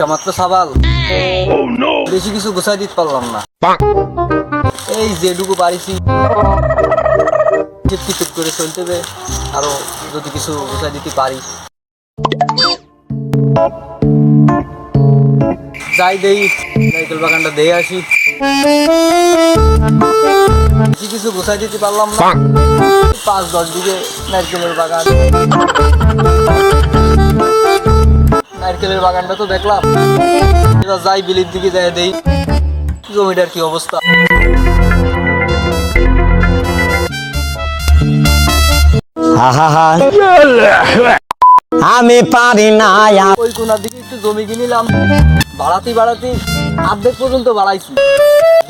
একটা মাত্র সাবাল। বেশি কিছু গোছাই দিতে পারলাম না। এই যেটুকু পারিছি টিপ করে চলতে হবে। আরও যদি কিছু গোছাই দিতে পারি। যাই দেই নাইকেল বাগানটা দিয়ে আসি। বেশি কিছু গোছাই দিতে পারলাম না। পাঁচ দশ বিঘে নারকেলের বাগান। নারকেলের বাগানটা তো দেখলাম। এবার যাই বিলির দিকে যাই দেই জমিটার কি অবস্থা। আমি পারি না ওই কোনার দিকে একটু জমি কিনিলাম বাড়াতে বাড়াতে অর্ধেক পর্যন্ত বাড়াইছি।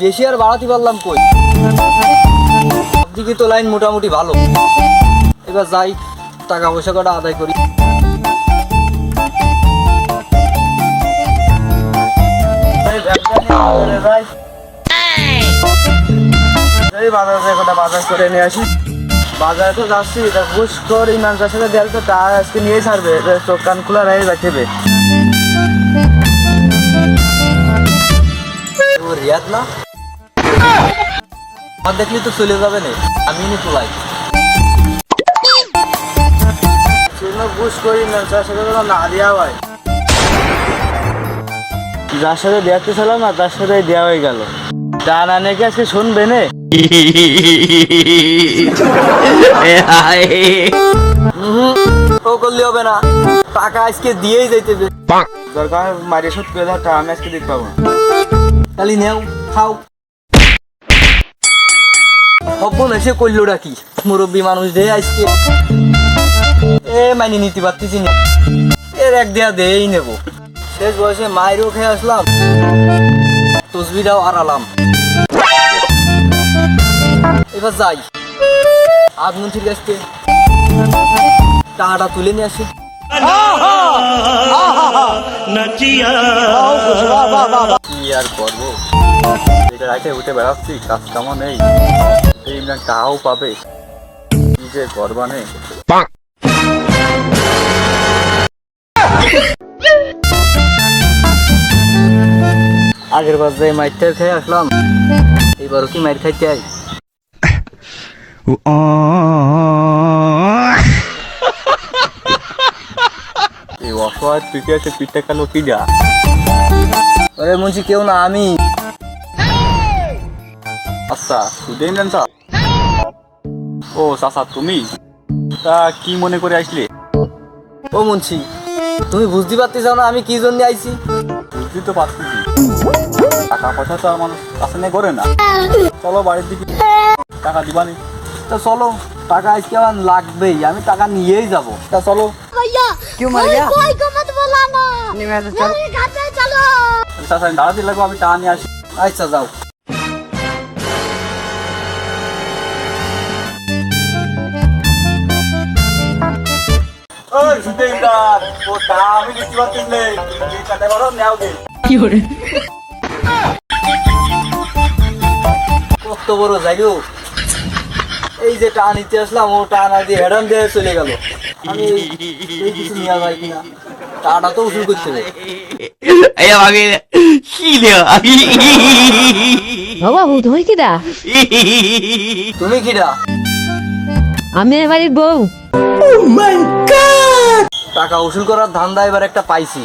বেশি আর বাড়াতে পারলাম কই? দিকে তো লাইন মোটামুটি ভালো। এবার যাই টাকা পয়সা কটা আদায় করি। বাজার থেকে বাজার করে নিয়ে আসি। বাজারে তো যাচ্ছি তা ঘুষ কর সাথে দেয়াল তো তা আজকে নিয়ে ছাড়বে। চোখ কান খোলা রিয়াদ না? আমার দেখলি তো চলে যাবে না, আমি নি তোলাই ঘুষ করি না তার সাথে না দেওয়া হয়। যার সাথে না, তার সাথে দেওয়া হয়ে গেল। তা না নাকি আজকে শুনবে না? ও করলে হবে না। টাকা আজকে দিয়েই যাইতে দরকার মারি শোধ করে দাও টাকা আমি আজকে দিতে পাবো না। খালি নেও খাও। হবন এসে করলোটা কি মুরব্বী মানুষ দে আজকে। এ মাইনে নিতে পারতেছি না। এর এক দেয়া দেই নেব। শেষ বয়সে মায়েরও খেয়ে আসলাম। তসবিটাও আড়ালাম। এবার যাই। আদমন্ত্রীর কাছ থেকে টাকাটা তুলে নিয়ে আসি। আর এটা রাইতে উঠে বেড়াচ্ছি, কাজ নেই। টাকাও পাবে। নেই আগের বার যে খেয়ে আসলাম, এইবারও কি মাইর খাইতে আই? এই অসহায় পিঠে আছে পিঠটা কালো কি যা আরে মুন্সি কেউ না আমি। আচ্ছা ও চাচা তুমি? তা কি মনে করে আসলে? ও মুন্সি তুমি বুঝতে পারতেছ না আমি কি জন্য আইছি? বুঝতে তো পারতেছি টাকা পয়সা তো আর মানুষ কাছে নিয়ে করে না। চলো বাড়ির দিকে। টাকা দিবানি। তা চলো টাকা আজকে আমার লাগবেই আমি টাকা নিয়েই যাব। তা চলো। কি মারিয়া নেমে আসো চলো। চাচা আমি দাঁড়াতে লাগবো আমি টাকা নিয়ে আসি। আচ্ছা যাও। কত বড় যাই এই যে টাকা নিতে আসলাম ও টাকা না দিয়ে হেডান দিয়ে চলে গেল। আমি এই- এই কিছু নিয়ে যাই কিনা। টাকাটা তো উসুল করতে হবে। বাবু তুমি কিরা তুমি কিরা আমি এ বাড়ির বউ। টাকা উসুল করার ধান্দা এবার একটা পাইছি।